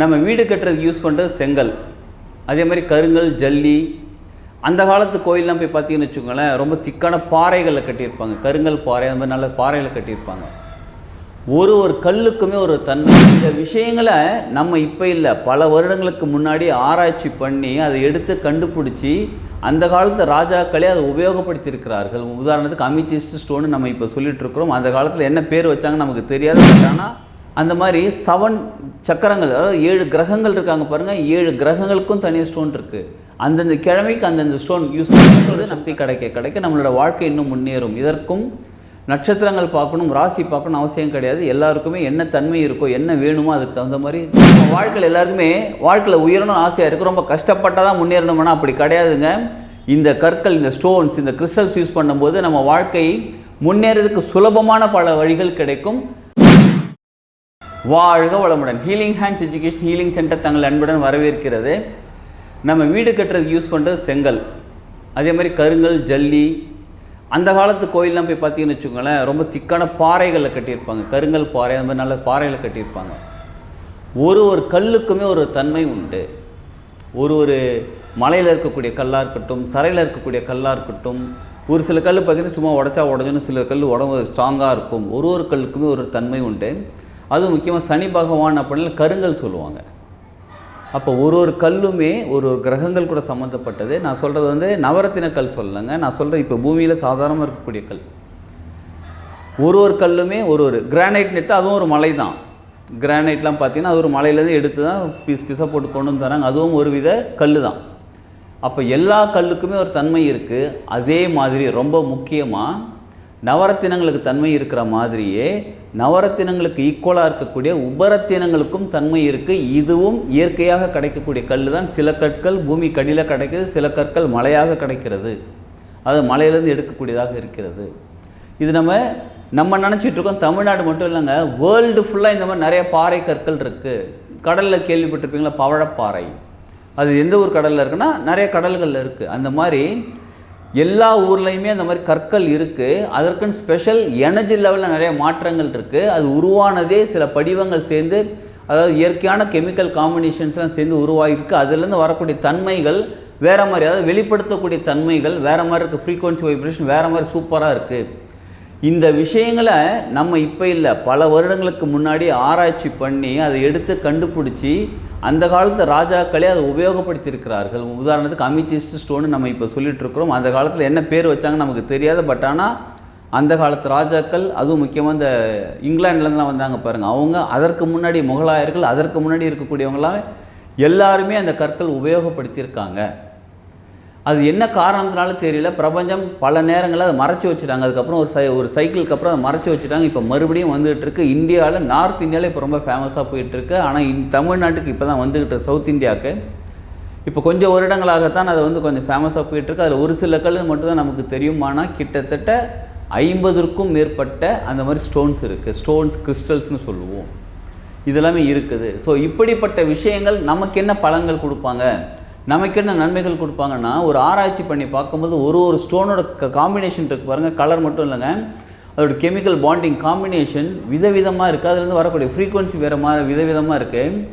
நம்ம வீடு கட்டுறதுக்கு யூஸ் பண்ணுறது செங்கல். அதே மாதிரி கருங்கல் ஜல்லி. அந்த காலத்து கோயிலெலாம் போய் பார்த்தீங்கன்னு வச்சுக்கோங்களேன் ரொம்ப திக்கான பாறைகளில் கட்டியிருப்பாங்க. கருங்கல் பாறை அந்த மாதிரி நல்ல பாறையில் கட்டியிருப்பாங்க. ஒரு ஒரு கல்லுக்குமே ஒரு தன்மை. இந்த விஷயங்களை நம்ம இப்போ இல்லை பல வருடங்களுக்கு முன்னாடி ஆராய்ச்சி பண்ணி அதை எடுத்து கண்டுபிடிச்சி அந்த காலத்து ராஜாக்களே அதை உபயோகப்படுத்தியிருக்கிறார்கள். உதாரணத்துக்கு அமிதிஸ்ட் ஸ்டோன்னு நம்ம இப்போ சொல்லிட்டு இருக்கிறோம். அந்த காலத்தில் என்ன பேர் வச்சாங்கன்னு நமக்கு தெரியாது. பட் ஆனால் அந்த மாதிரி செவன் சக்கரங்கள் அதாவது ஏழு கிரகங்கள் இருக்காங்க பாருங்கள் ஏழு கிரகங்களுக்கும் தனி ஸ்டோன் இருக்குது அந்தந்த கிழமைக்கு அந்தந்த ஸ்டோன் யூஸ் பண்ணுறது சக்தி கிடைக்க கிடைக்க நம்மளோட வாழ்க்கை இன்னும் முன்னேறும். இதற்கும் நட்சத்திரங்கள் பார்க்கணும் ராசி பார்க்கணும் அவசியம் கிடையாது. எல்லாருக்குமே என்ன தன்மை இருக்கோ என்ன வேணுமோ அதுக்கு தகுந்த மாதிரி நம்ம வாழ்க்கையில் எல்லாருக்குமே வாழ்க்கையில் உயரணும்னு ஆசையாக இருக்குது ரொம்ப கஷ்டப்பட்டால் தான் முன்னேறணும்னா அப்படி கிடையாதுங்க. இந்த கற்கள் இந்த ஸ்டோன்ஸ் இந்த கிறிஸ்டல்ஸ் யூஸ் பண்ணும்போது நம்ம வாழ்க்கை முன்னேறதுக்கு சுலபமான பல வழிகள் கிடைக்கும். வாழ்க வளமுடன். Healing hands education healing centre தங்கள் அன்புடன் வரவேற்கிறது. நம்ம வீடு கட்டுறதுக்கு யூஸ் பண்ணுறது செங்கல். அதே மாதிரி கருங்கல் ஜல்லி. அந்த காலத்து கோயிலெலாம் போய் பார்த்தீங்கன்னு வச்சுக்கோங்களேன் ரொம்ப திக்கான பாறைகளில் கட்டியிருப்பாங்க. கருங்கல் பாறை அந்த மாதிரி நல்ல பாறையில் கட்டியிருப்பாங்க. ஒரு ஒரு கல்லுக்குமே ஒரு தன்மை உண்டு. ஒரு ஒரு மலையில் இருக்கக்கூடிய கல்லாக இருக்கட்டும் தரையில் இருக்கக்கூடிய கல்லாக இருக்கட்டும் ஒரு சில கல் பார்த்தீங்கன்னா சும்மா உடச்சா உடஞ்சுன்னு சில கல் உடம்பு ஸ்ட்ராங்காக இருக்கும். ஒரு ஒரு கல்லுக்குமே ஒரு தன்மை உண்டு. அதுவும் முக்கியமாக சனி பகவான் அப்படின்னு கருங்கல் சொல்லுவாங்க. அப்போ ஒரு ஒரு கல்லுமே ஒரு ஒரு கிரகங்கள் கூட சம்மந்தப்பட்டது நான் சொல்கிறது வந்து நவரத்தின கல் சொல்லலைங்க. நான் சொல்கிறேன் இப்போ பூமியில் சாதாரணமாக இருக்கக்கூடிய கல். ஒரு ஒரு கல்லுமே ஒரு ஒரு கிரானைட்னு எடுத்தால் அதுவும் ஒரு மலை தான். கிரானைட்லாம் பார்த்தீங்கன்னா அது ஒரு மலையிலேருந்து எடுத்து தான் பீஸ் பீஸாக போட்டு கொண்டு வந்து தராங்க. அதுவும் ஒரு வித கல் தான். அப்போ எல்லா கல்லுக்குமே ஒரு தன்மை இருக்குது அதே மாதிரி ரொம்ப முக்கியமாக நவரத்தினங்களுக்கு தன்மை இருக்கிற மாதிரியே நவரத்தினங்களுக்கு ஈக்குவலாக இருக்கக்கூடிய உபரத்தினங்களுக்கும் தன்மை இருக்குது இதுவும் இயற்கையாக கிடைக்கக்கூடிய கல் தான் சில கற்கள் பூமி கடியில் கிடைக்கிறது சில கற்கள் மலையாக கிடைக்கிறது. அது மலையிலேருந்து எடுக்கக்கூடியதாக இருக்கிறது. இது நம்ம நம்ம நினச்சிட்டு இருக்கோம் தமிழ்நாடு மட்டும் இல்லைங்க. வேர்ல்டு ஃபுல்லாக இந்த மாதிரி நிறைய பாறை கற்கள் இருக்குது கடலில் கேள்விப்பட்டிருப்பீங்களா? பவழப்பாறை. அது எந்த ஊர் கடலில் இருக்குன்னா நிறைய கடல்களில் இருக்குது அந்த மாதிரி எல்லா ஊர்லேயுமே அந்த மாதிரி கற்கள் இருக்குது அதற்குன்னு ஸ்பெஷல் எனர்ஜி லெவலில் நிறைய மாற்றங்கள் இருக்குது அது உருவானதே சில படிவங்கள் சேர்ந்து அதாவது இயற்கையான கெமிக்கல் காம்பினேஷன்ஸ்லாம் சேர்ந்து உருவாகிருக்கு அதுலேருந்து வரக்கூடிய தன்மைகள் வேறு மாதிரி அதாவது வெளிப்படுத்தக்கூடிய தன்மைகள் வேறு மாதிரி இருக்குது ஃப்ரீக்குவன்சி வைப்ரேஷன் வேறு மாதிரி சூப்பராக இருக்குது இந்த விஷயங்களை நம்ம இப்போ இல்லை பல வருடங்களுக்கு முன்னாடி ஆராய்ச்சி பண்ணி அதை எடுத்து கண்டுபிடிச்சி அந்த காலத்து ராஜாக்களே அதை உபயோகப்படுத்தியிருக்கிறார்கள். உதாரணத்துக்கு அமிதிஸ்ட் ஸ்டோன் நம்ம இப்போ சொல்லிட்டு இருக்கிறோம் அந்த காலத்தில் என்ன பேர் வச்சாங்கன்னு நமக்கு தெரியாது. பட் ஆனால் அந்த காலத்து ராஜாக்கள் அதுவும் முக்கியமாக இந்த இங்கிலாண்டுலேருந்துலாம் வந்தாங்க பாருங்கள் அவங்க அதற்கு முன்னாடி முகலாயர்கள் அதற்கு முன்னாடி இருக்கக்கூடியவங்களாம் எல்லாருமே அந்த கற்கள் உபயோகப்படுத்தியிருக்காங்க. அது என்ன காரணத்தினாலும் தெரியல. பிரபஞ்சம் பல நேரங்களில் அதை மறைச்சி வச்சுட்டாங்க. அதுக்கப்புறம் ஒரு சை ஒரு சைக்கிளுக்கு அப்புறம் அதை மறைச்சி வச்சுட்டாங்க. இப்போ மறுபடியும் வந்துகிட்டு இருக்கு. இந்தியாவில் நார்த் இந்தியாவில் இப்போ ரொம்ப ஃபேமஸாக போயிட்டுருக்கு ஆனால் இந் தமிழ்நாட்டுக்கு இப்போ தான் வந்துக்கிட்டு சவுத் இந்தியாவுக்கு. இப்போ கொஞ்சம் வருடங்களாகத்தான் அது வந்து கொஞ்சம் ஃபேமஸாக போயிட்டுருக்கு அதில் ஒரு சில கல் மட்டும்தான் நமக்கு தெரியுமானா கிட்டத்தட்ட ஐம்பதுக்கும் மேற்பட்ட அந்த மாதிரி ஸ்டோன்ஸ் இருக்குது ஸ்டோன்ஸ் கிறிஸ்டல்ஸ்னு சொல்லுவோம். இதெல்லாமே இருக்குது. ஸோ இப்படிப்பட்ட விஷயங்கள் நமக்கு என்ன பலன்கள் கொடுப்பாங்க? நமக்கு என்ன நன்மைகள் கொடுப்பாங்கன்னா ஒரு ஆராய்ச்சி பண்ணி பார்க்கும்போது ஒரு ஒரு ஸ்டோனோட காம்பினேஷன் இருக்குது பாருங்கள் கலர் மட்டும் இல்லைங்க. அதோட கெமிக்கல் பாண்டிங் காம்பினேஷன் விதவிதமாக இருக்குது அதுலேருந்து வரக்கூடிய ஃப்ரீக்வன்சி வேறு மாதிரி விதவிதமாக இருக்குது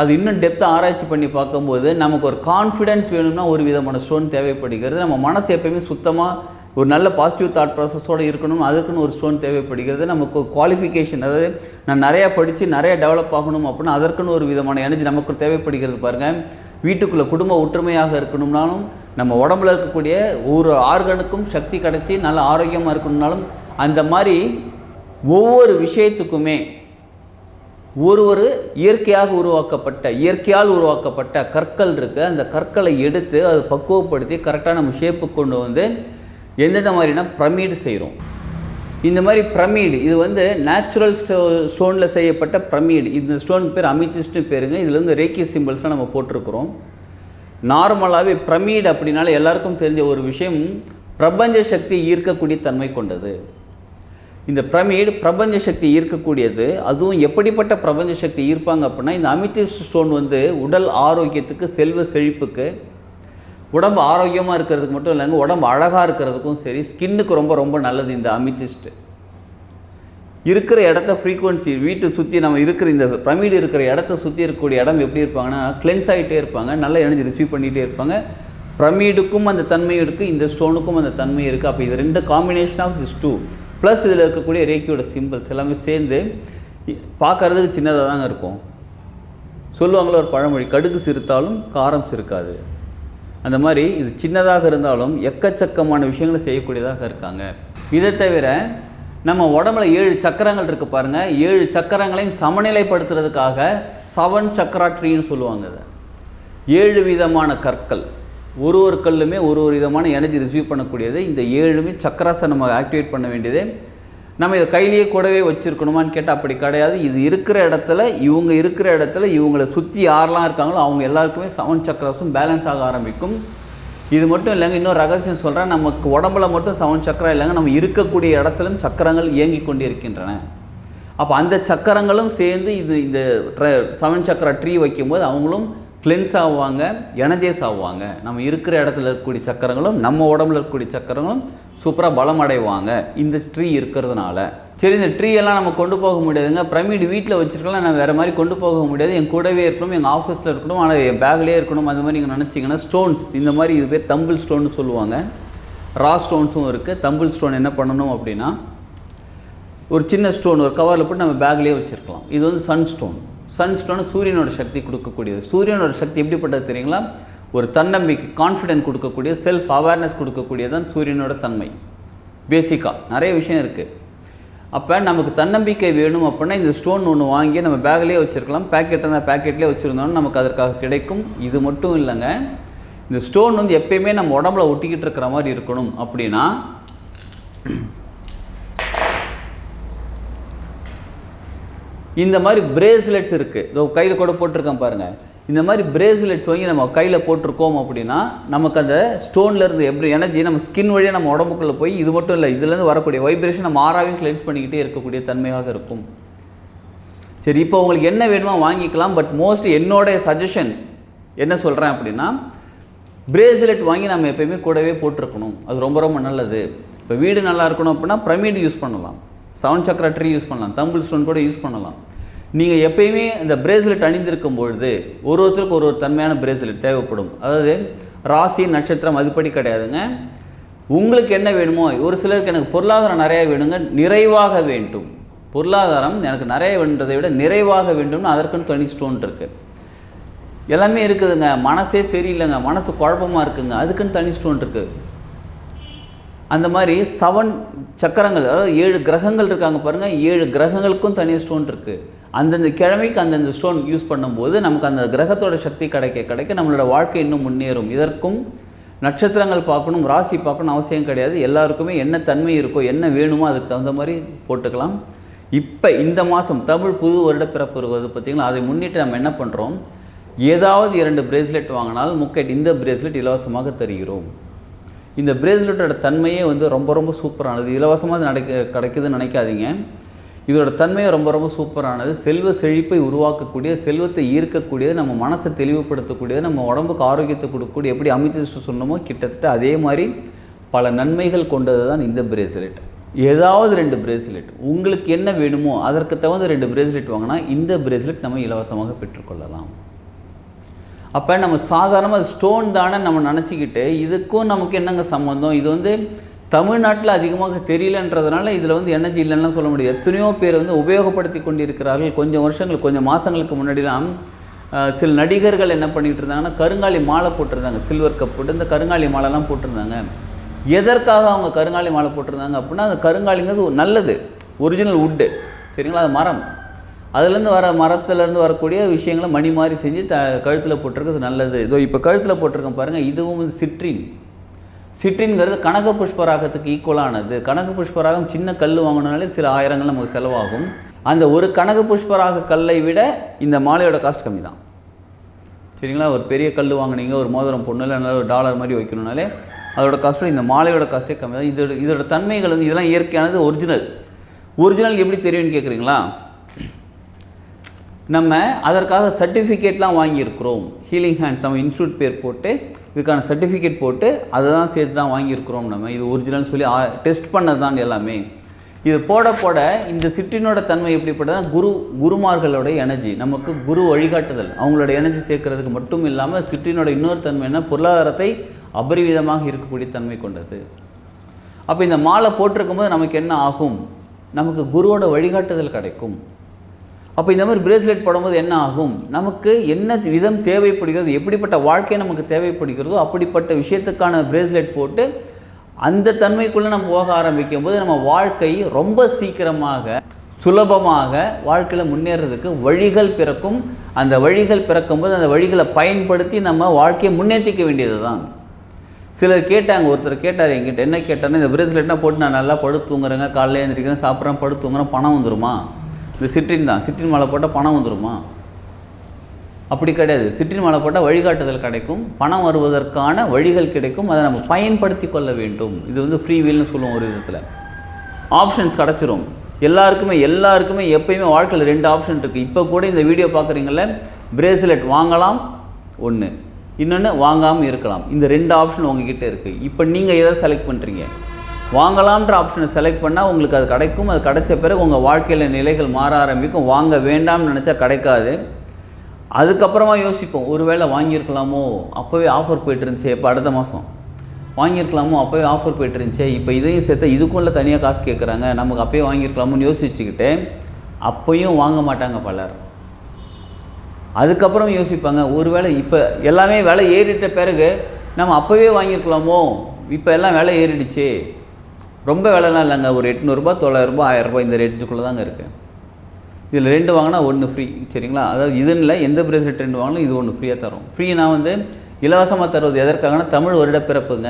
அது இன்னும் டெப்த்தாக ஆராய்ச்சி பண்ணி பார்க்கும்போது நமக்கு ஒரு கான்ஃபிடென்ஸ் வேணும்னா ஒரு விதமான ஸ்டோன் தேவைப்படுகிறது. நம்ம மனசு எப்பயுமே சுத்தமாக ஒரு நல்ல பாசிட்டிவ் தாட் ப்ராசஸோடு இருக்கணும். அதுக்குன்னு ஒரு ஸ்டோன் தேவைப்படுகிறது. நமக்கு குவாலிஃபிகேஷன் அதாவது நான் நிறையா படித்து நிறைய டெவலப் ஆகணும் அப்படின்னா அதற்குன்னு ஒரு விதமான எனர்ஜி நமக்கு தேவைப்படுகிறது பாருங்கள் வீட்டுக்குள்ளே குடும்ப ஒற்றுமையாக இருக்கணும்னாலும் நம்ம உடம்புல இருக்கக்கூடிய ஒரு ஆர்கனுக்கும் சக்தி கிடச்சி நல்ல ஆரோக்கியமாக இருக்கணும்னாலும் அந்த மாதிரி ஒவ்வொரு விஷயத்துக்குமே ஒரு ஒரு இயற்கையாக உருவாக்கப்பட்ட இயற்கையால் உருவாக்கப்பட்ட கற்கள் இருக்குது அந்த கற்களை எடுத்து அதை பக்குவப்படுத்தி கரெக்டாக நம்ம ஷேப்புக்கு கொண்டு வந்து எந்தெந்த மாதிரினா பிரமிடு செய்கிறோம் இந்த மாதிரி பிரமிடு இது வந்து நேச்சுரல் ஸ்டோ ஸ்டோனில் செய்யப்பட்ட பிரமிடு. இந்த ஸ்டோனுக்கு பேர் அமித்திஸ்ட்னு பேருங்க. இதில் வந்து ரேக்கி சிம்பிள்ஸ்லாம் நம்ம போட்டிருக்கிறோம். நார்மலாகவே பிரமிடு அப்படின்னால எல்லாருக்கும் தெரிஞ்ச ஒரு விஷயம் பிரபஞ்ச சக்தி ஈர்க்கக்கூடிய தன்மை கொண்டது. இந்த பிரமிடு பிரபஞ்ச சக்தி ஈர்க்கக்கூடியது. அதுவும் எப்படிப்பட்ட பிரபஞ்ச சக்தி ஈர்ப்பாங்க அப்படின்னா இந்த அமித்திஸ்ட் ஸ்டோன் வந்து உடல் ஆரோக்கியத்துக்கு செல்வ செழிப்புக்கு உடம்பு ஆரோக்கியமாக இருக்கிறதுக்கு மட்டும் இல்லைங்க உடம்பு அழகாக இருக்கிறதுக்கும் சரி ஸ்கின்னுக்கு ரொம்ப ரொம்ப நல்லது இந்த அமிதிஸ்ட் இருக்கிற இடத்த ஃப்ரீக்குவன்சி வீட்டை சுற்றி நம்ம இருக்கிற இந்த பிரமிடு இருக்கிற இடத்த சுற்றி இருக்கக்கூடிய இடம் எப்படி இருப்பாங்கன்னா கிளென்ஸ் ஆகிட்டே இருப்பாங்க நல்ல எனர்ஜி ரிசீவ் பண்ணிகிட்டே இருப்பாங்க. பிரமிடுக்கும் அந்த தன்மை இருக்குது இந்த ஸ்டோனுக்கும் அந்த தன்மை இருக்குது அப்போ இது ரெண்டு combination of this two plus இதில் இருக்கக்கூடிய ரேக்கியோட சிம்பிள்ஸ் எல்லாமே சேர்ந்து பார்க்குறதுக்கு பார்க்கறதுக்கு சின்னதாக தாங்க இருக்கும். சொல்லுவாங்களே ஒரு பழமொழி கடுகு சிரித்தாலும் காரம் சிரிக்காது. அந்த மாதிரி இது சின்னதாக இருந்தாலும் எக்கச்சக்கமான விஷயங்களை செய்யக்கூடியதாக இருக்காங்க. இதை தவிர நம்ம உடம்புல ஏழு சக்கரங்கள் இருக்குது பாருங்கள் ஏழு சக்கரங்களையும் சமநிலைப்படுத்துறதுக்காக செவன் சக்கராட்ரின்னு சொல்லுவாங்க இதை. ஏழு விதமான கற்கள். ஒரு ஒரு கல்லுமே ஒரு ஒரு விதமான எனர்ஜி ரிசீவ் பண்ணக்கூடியது. இந்த ஏழுமே சக்கராசை நம்ம ஆக்டிவேட் பண்ண வேண்டியது. நம்ம இதை கையிலேயே கூடவே வச்சுருக்கணுமான்னு கேட்டால் அப்படி கிடையாது. இது இருக்கிற இடத்துல இவங்க இருக்கிற இடத்துல இவங்களை சுற்றி யாரெல்லாம் இருக்காங்களோ அவங்க எல்லாருக்குமே செவன் சக்கரஸும் பேலன்ஸ் ஆக ஆரம்பிக்கும். இது மட்டும் இல்லைங்க இன்னொரு ரகசியம் சொல்கிறேன் நமக்கு உடம்புல மட்டும் செவன் சக்கரம் இல்லைங்க நம்ம இருக்கக்கூடிய இடத்துலும் சக்கரங்கள் இயங்கி கொண்டு இருக்கின்றன அப்போ அந்த சக்கரங்களும் சேர்ந்து இது இந்த செவன் சக்கர ட்ரீ வைக்கும்போது அவங்களும் கிளென்ஸ் ஆகுவாங்க எனர்ஜைஸ் ஆகுவாங்க நம்ம இருக்கிற இடத்துல இருக்கக்கூடிய சக்கரங்களும் நம்ம உடம்புல இருக்கக்கூடிய சக்கரங்களும் சூப்பராக பலம் அடைவாங்க இந்த ட்ரீ இருக்கிறதுனால. சரி இந்த ட்ரீ எல்லாம் நம்ம கொண்டு போக முடியாதுங்க. பிரமிடு வீட்டில் வச்சுருக்கலாம் நான் வேறு மாதிரி கொண்டு போக முடியாது. என் கூடவே இருக்கணும் எங்கள் ஆஃபீஸில் இருக்கணும் ஆனால் என் பேக்லேயே இருக்கணும் அந்த மாதிரி நீங்கள் நினச்சிங்கன்னா ஸ்டோன்ஸ் இந்த மாதிரி இது பேர் தம்பிள் ஸ்டோன்னு சொல்லுவாங்க. ரா ஸ்டோன்ஸும் இருக்குது தம்பிள் ஸ்டோன் என்ன பண்ணணும் அப்படின்னா ஒரு சின்ன ஸ்டோன் ஒரு கவரில் போட்டு நம்ம பேக்லேயே வச்சுருக்கலாம். இது வந்து சன் ஸ்டோன் சன் ஸ்டோன் சூரியனோட சக்தி கொடுக்கக்கூடியது. சூரியனோட சக்தி எப்படிப்பட்டது தெரியுங்களா? ஒரு தன்னம்பிக்கை கான்ஃபிடென்ட் கொடுக்கக்கூடிய செல்ஃப் அவேர்னஸ் கொடுக்கக்கூடியதான் சூரியனோட தன்மை. பேசிக்காக நிறைய விஷயம் இருக்குது அப்போ நமக்கு தன்னம்பிக்கை வேணும் அப்படின்னா இந்த ஸ்டோன் ஒன்று வாங்கி நம்ம பேக்லேயே வச்சுருக்கலாம். பேக்கெட் இருந்தால் பேக்கெட்லேயே வச்சுருந்தோம்னா நமக்கு அதற்காக கிடைக்கும். இது மட்டும் இல்லைங்க. இந்த ஸ்டோன் வந்து எப்பயுமே நம்ம உடம்புல ஒட்டிக்கிட்டு இருக்கிற மாதிரி இருக்கணும் அப்படின்னா இந்த மாதிரி பிரேஸ்லெட்ஸ் இருக்குது இதோ கையில் கூட போட்டிருக்கேன் பாருங்கள் இந்த மாதிரி பிரேஸ்லெட்ஸ் வாங்கி நம்ம கையில் போட்டிருக்கோம் அப்படின்னா நமக்கு அந்த ஸ்டோன்லேருந்து எப்படி எனர்ஜி நம்ம ஸ்கின் வழியாக நம்ம உடம்புக்குள்ளே போய் இது மட்டும் இல்லை இதுலேருந்து வரக்கூடிய வைப்ரேஷன் நம்ம ஆறாவையும் கிளென்ஸ் பண்ணிக்கிட்டே இருக்கக்கூடிய தன்மையாக இருக்கும். சரி இப்போ உங்களுக்கு என்ன வேணுமோ வாங்கிக்கலாம் பட் மோஸ்ட்லி என்னோடைய சஜஷன் என்ன சொல்கிறேன் அப்படின்னா பிரேஸ்லெட் வாங்கி நம்ம எப்பயுமே கூடவே போட்டிருக்கணும். அது ரொம்ப ரொம்ப நல்லது. இப்போ வீடு நல்லா இருக்கணும் அப்படின்னா பிரமிட் யூஸ் பண்ணலாம். செவன் சக்கர ட்ரீ யூஸ் பண்ணலாம். தம்பிள் ஸ்டோன் கூட யூஸ் பண்ணலாம். நீங்கள் எப்பயுமே இந்த பிரேஸ்லெட் அணிந்திருக்கும் பொழுது ஒரு ஒருத்தருக்கு ஒரு ஒரு தன்மையான பிரேஸ்லெட் தேவைப்படும். அதாவது ராசி நட்சத்திரம் அதுபடி கிடையாதுங்க. உங்களுக்கு என்ன வேணுமோ ஒரு சிலருக்கு எனக்கு பொருளாதாரம் நிறையா வேணுங்க நிறைவாக வேண்டும். பொருளாதாரம் எனக்கு நிறைய வேண்டதை விட நிறைவாக வேண்டும்னு அதற்குன்னு தனி ஸ்டோன் இருக்குது எல்லாமே இருக்குதுங்க. மனசே சரியில்லைங்க. மனசு குழப்பமா இருக்குங்க. அதுக்குன்னு தனி ஸ்டோன் இருக்குது அந்த மாதிரி செவன் சக்கரங்கள் அதாவது ஏழு கிரகங்கள் இருக்காங்க பாருங்கள் ஏழு கிரகங்களுக்கும் தனி ஸ்டோன் இருக்குது அந்தந்த கிழமைக்கு அந்தந்த ஸ்டோன் யூஸ் பண்ணும்போது நமக்கு அந்த கிரகத்தோட சக்தி கிடைக்க கிடைக்க நம்மளோட வாழ்க்கை இன்னும் முன்னேறும். இதற்கும் நட்சத்திரங்கள் பார்க்கணும் ராசி பார்க்கணும் அவசியம் கிடையாது. எல்லாருக்குமே என்ன தன்மை இருக்கோ என்ன வேணுமோ அதுக்கு தகுந்த மாதிரி போட்டுக்கலாம். இப்போ இந்த மாதம் தமிழ் புது வருட பிறப்பு வருவது பார்த்தீங்களா? அதை முன்னிட்டு நம்ம என்ன பண்ணுறோம் ஏதாவது இரண்டு பிரேஸ்லெட் வாங்கினால் முக்கெட் இந்த பிரேஸ்லெட் இலவசமாக தருகிறோம். இந்த பிரேஸ்லெட்டோட தன்மையே வந்து ரொம்ப ரொம்ப சூப்பரானது இலவசமாக நடக்க கிடைக்குதுன்னு நினைக்காதீங்க. இதோட தன்மையை ரொம்ப ரொம்ப சூப்பரானது. செல்வ செழிப்பை உருவாக்கக்கூடிய செல்வத்தை ஈர்க்கக்கூடியது நம்ம மனசை தெளிவுபடுத்தக்கூடியது நம்ம உடம்புக்கு ஆரோக்கியத்தை கொடுக்கக்கூடிய எப்படி அமித் சொன்னமோ கிட்டத்தட்ட அதே மாதிரி பல நன்மைகள் கொண்டது தான் இந்த பிரேஸ்லெட் ஏதாவது ரெண்டு பிரேஸ்லெட் உங்களுக்கு என்ன வேணுமோ அதற்கு தகுந்த ரெண்டு பிரேஸ்லெட் வாங்கினா இந்த பிரேஸ்லெட் நம்ம இலவசமாக பெற்றுக்கொள்ளலாம். அப்போ நம்ம சாதாரணமாக ஸ்டோன் தானே நம்ம நினச்சிக்கிட்டு இதுக்கும் நமக்கு என்னங்க சம்மந்தம் இது வந்து தமிழ்நாட்டில் அதிகமாக தெரியலன்றதுனால இதில் வந்து எனர்ஜி இல்லைன்னா சொல்ல முடியாது. எத்தனையோ பேர் வந்து உபயோகப்படுத்தி கொண்டிருக்கிறார்கள். கொஞ்சம் வருஷங்கள் கொஞ்சம் மாதங்களுக்கு முன்னாடிலாம் சில நடிகர்கள் என்ன பண்ணிகிட்டு இருந்தாங்கன்னா கருங்காலி மாலை போட்டிருந்தாங்க. சில்வர் கப் போட்டு இந்த கருங்காலி மாலைலாம் போட்டிருந்தாங்க. எதற்காக அவங்க கருங்காலி மாலை போட்டிருந்தாங்க அப்படின்னா அந்த கருங்காலிங்கிறது நல்லது. ஒரிஜினல் உட்டு சரிங்களா? அது மரம். அதுலேருந்து வர மரத்துலேருந்து வரக்கூடிய விஷயங்களை மணி மாதிரி செஞ்சு த கழுத்தில் போட்டிருக்கிறது நல்லது. இதோ இப்போ கழுத்தில் போட்டிருக்கேன் பாருங்கள் இதுவும் சிட்ரின் சிற்றின்கிறது கனக புஷ்பராகத்துக்கு ஈக்குவலானது கனக புஷ்பராகம் சின்ன கல் வாங்கினாலே சில ஆயிரங்கள் நமக்கு செலவாகும். அந்த ஒரு கனக புஷ்பராக கல்லை விட இந்த மாலையோட காஸ்ட் கம்மி தான் சரிங்களா? ஒரு பெரிய கல் வாங்குனீங்க ஒரு மோதிரம் பொண்ணு இல்லை ஒரு டாலர் மாதிரி வைக்கணும்னாலே அதோட காஸ்ட்டு இந்த மாலையோட காஸ்ட்டே கம்மி தான் இதோட இதோட தன்மைகள் வந்து இதெல்லாம் இயற்கையானது ஒரிஜினல் ஒரிஜினல் எப்படி தெரியும்னு கேட்குறீங்களா நம்ம அதற்காக சர்டிஃபிகேட்லாம் வாங்கியிருக்கிறோம். ஹீலிங் ஹேண்ட்ஸ் நம்ம இன்ஸ்டியூட் பேர் போட்டு இதுக்கான சர்டிஃபிகேட் போட்டு அதை தான் சேர்த்து தான் வாங்கியிருக்கிறோம் நம்ம. இது ஒரிஜினல் சொல்லி டெஸ்ட் பண்ணது தான் எல்லாமே. இது போட போட இந்த சிற்றினோட தன்மை எப்படிப்பட்டதுன்னா குரு குருமார்களோட எனர்ஜி. நமக்கு குரு வழிகாட்டுதல். அவங்களோட எனர்ஜி சேர்க்கறதுக்கு மட்டும் இல்லாமல் சிற்றினோட இன்னொரு தன்மை என்ன? பொருளாதாரத்தை அபரிவிதமாக இருக்கக்கூடிய தன்மை கொண்டது. அப்போ இந்த மாலை போட்டிருக்கும் போது நமக்கு என்ன ஆகும்? நமக்கு குருவோட வழிகாட்டுதல் கிடைக்கும். அப்போ இந்த மாதிரி பிரேஸ்லெட் போடும்போது என்ன ஆகும்? நமக்கு என்ன விதம் தேவைப்படுகிறது? எப்படிப்பட்ட வாழ்க்கை நமக்கு தேவைப்படுகிறதோ அப்படிப்பட்ட விஷயத்துக்கான பிரேஸ்லெட் போட்டு அந்த தன்மைக்குள்ளே நம்ம போக ஆரம்பிக்கும் போது நம்ம வாழ்க்கை ரொம்ப சீக்கிரமாக சுலபமாக வாழ்க்கையில் முன்னேறதுக்கு வழிகள் பிறக்கும். அந்த வழிகள் பிறக்கும்போது அந்த வழிகளை பயன்படுத்தி நம்ம வாழ்க்கையை முன்னேற்றிக்க வேண்டியது தான் சிலர் கேட்டாங்க ஒருத்தர் கேட்டார் என்கிட்ட என்ன கேட்டார்னா இந்த பிரேஸ்லெட்னா போட்டு நான் நல்லா படுத்து தூங்குறேங்க. காலையில் எழுந்திரிக்கிறேன் சாப்பிட்றேன் படுத்து தூங்குறேன் பணம் வந்துருமா? இது சிட்ரின் தான். சிட்ரின் மாலை போட்டால் பணம் வந்துருமா? அப்படி கிடையாது. சிற்றின் மாலை போட்டால் வழிகாட்டுதல் கிடைக்கும். பணம் வருவதற்கான வழிகள் கிடைக்கும். அதை நம்ம பயன்படுத்தி கொள்ள வேண்டும். இது வந்து ஃப்ரீ வீல்னு சொல்லுவோம் ஒரு விதத்தில். ஆப்ஷன்ஸ் கிடச்சிரும். எல்லாருக்குமே எல்லாருக்குமே எப்பயுமே வாழ்க்கையில் ரெண்டு ஆப்ஷன் இருக்குது இப்போ கூட இந்த வீடியோ பார்க்குறீங்கள பிரேஸ்லெட் வாங்கலாம் ஒன்று இன்னொன்று வாங்காமல் இருக்கலாம். இந்த ரெண்டு ஆப்ஷன் உங்ககிட்ட இருக்குது இப்போ நீங்கள் எதை செலக்ட் பண்ணுறீங்க வாங்கலாம்ன்ற ஆப்ஷனை செலக்ட் பண்ணால் உங்களுக்கு அது கிடைக்கும். அது கிடைச்ச பிறகு உங்கள் வாழ்க்கையில் நிலைகள் மாற ஆரம்பிக்கும். வாங்க வேண்டாம்னு நினச்சா கிடைக்காது. அதுக்கப்புறமா யோசிப்போம் ஒருவேளை வாங்கியிருக்கலாமோ? அப்போவே ஆஃபர் போயிட்டுருந்துச்சே இப்போ அடுத்த மாதம் வாங்கியிருக்கலாமோ? அப்போவே ஆஃபர் போயிட்டுருந்துச்சு இப்போ இதையும் சேர்த்து இதுக்கும் இல்லை தனியாக காசு கேட்குறாங்க நமக்கு அப்போயே வாங்கியிருக்கலாமோன்னு யோசிச்சுக்கிட்டு அப்போயும் வாங்க மாட்டாங்க பலர். அதுக்கப்புறம் யோசிப்பாங்க ஒருவேளை இப்போ எல்லாமே விலை ஏறிட்ட பிறகு நம்ம அப்போவே வாங்கியிருக்கலாமோ? இப்போ எல்லாம் விலை ஏறிடுச்சு. ரொம்ப விலைலாம் இல்லைங்க. ஒரு எட்நூறுபா தொள்ளாயிரரூபா ஆயிரரூபா இந்த ரேட்டுக்குள்ளே தாங்க இருக்குது இதில் ரெண்டு வாங்கினா ஒன்று ஃப்ரீ சரிங்களா? அதாவது இதுன்னு இல்லை எந்த பிரேஸ்லெட் ரெண்டு வாங்கினா இது ஒன்று ஃப்ரீயாக தரும். ஃப்ரீ நான் வந்து இலவசமாக தருவது எதற்காகனா தமிழ் வருடப்பிறப்புங்க.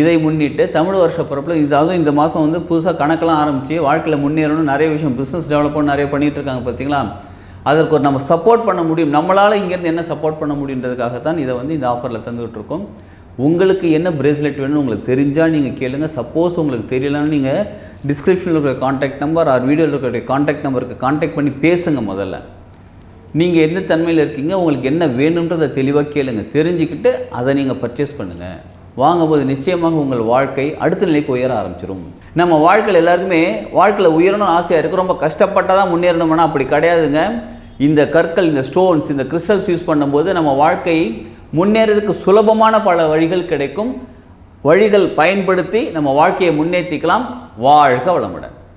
இதை முன்னிட்டு தமிழ் வருஷ பிறப்பில் இது அதுவும் இந்த மாதம் வந்து புதுசாக கணக்கெல்லாம் ஆரம்பித்து வாழ்க்கையில் முன்னேறணும் நிறைய விஷயம் பிஸ்னஸ் டெவலப் நிறைய பண்ணிகிட்டு இருக்காங்க பார்த்தீங்களா அதற்கு ஒரு நம்ம சப்போர்ட் பண்ண முடியும். நம்மளால் இங்கேருந்து என்ன சப்போர்ட் பண்ண முடியுன்றதுக்காகத்தான் இதை வந்து இந்த ஆஃபரில் தந்துகிட்ருக்கோம் உங்களுக்கு என்ன பிரேஸ்லெட் வேணும்னு உங்களுக்கு தெரிஞ்சால் நீங்கள் கேளுங்கள் சப்போஸ் உங்களுக்கு தெரியலன்னு நீங்கள் டிஸ்கிரிப்ஷனில் இருக்கிற காண்டாக்ட் நம்பர் ஆர் வீடியோவில் இருக்கிற காண்டாக்ட் நம்பருக்கு காண்டாக்ட் பண்ணி பேசுங்க முதல்ல. நீங்கள் எந்த தன்மையில் இருக்கீங்க உங்களுக்கு என்ன வேணுன்றதை தெளிவாக கேளுங்க. தெரிஞ்சுக்கிட்டு அதை நீங்கள் பர்ச்சேஸ் பண்ணுங்கள் வாங்கும்போது நிச்சயமாக உங்கள் வாழ்க்கை அடுத்த நிலைக்கு உயர ஆரம்பிச்சிடும் நம்ம வாழ்க்கையில் எல்லாருக்குமே வாழ்க்கையில் உயரணும் ஆசையாக இருக்குது ரொம்ப கஷ்டப்பட்டால் தான் முன்னேறணும்னா அப்படி கிடையாதுங்க. இந்த கற்கள் இந்த ஸ்டோன்ஸ் இந்த கிறிஸ்டல்ஸ் யூஸ் பண்ணும்போது நம்ம வாழ்க்கை முன்னேறதுக்கு சுலபமான பல வழிகள் கிடைக்கும். வழிகள் பயன்படுத்தி நம்ம வாழ்க்கையை முன்னேற்றிக்கலாம் வாழ்க வளமுடன்.